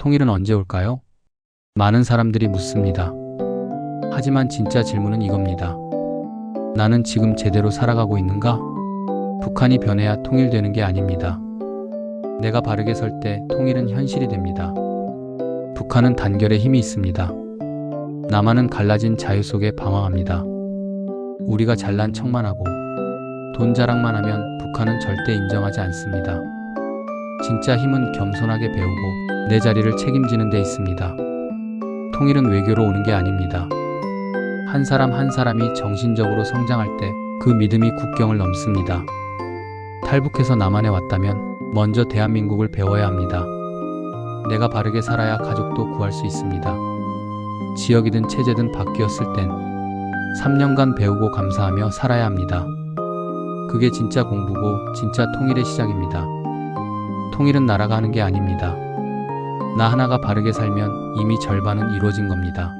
통일은 언제 올까요? 많은 사람들이 묻습니다. 하지만 진짜 질문은 이겁니다. 나는 지금 제대로 살아가고 있는가? 북한이 변해야 통일되는 게 아닙니다. 내가 바르게 설 때 통일은 현실이 됩니다. 북한은 단결에 힘이 있습니다. 남한은 갈라진 자유 속에 방황합니다. 우리가 잘난 척만 하고 돈 자랑만 하면 북한은 절대 인정하지 않습니다. 진짜 힘은 겸손하게 배우고 내 자리를 책임지는 데 있습니다. 통일은 외교로 오는 게 아닙니다. 한 사람 한 사람이 정신적으로 성장할 때 그 믿음이 국경을 넘습니다. 탈북해서 남한에 왔다면 먼저 대한민국을 배워야 합니다. 내가 바르게 살아야 가족도 구할 수 있습니다. 지역이든 체제든 바뀌었을 땐 3년간 배우고 감사하며 살아야 합니다. 그게 진짜 공부고 진짜 통일의 시작입니다. 통일은 하는 게 아닙니다. 나 하나가 바르게 살면 이미 절반은 이루어진 겁니다.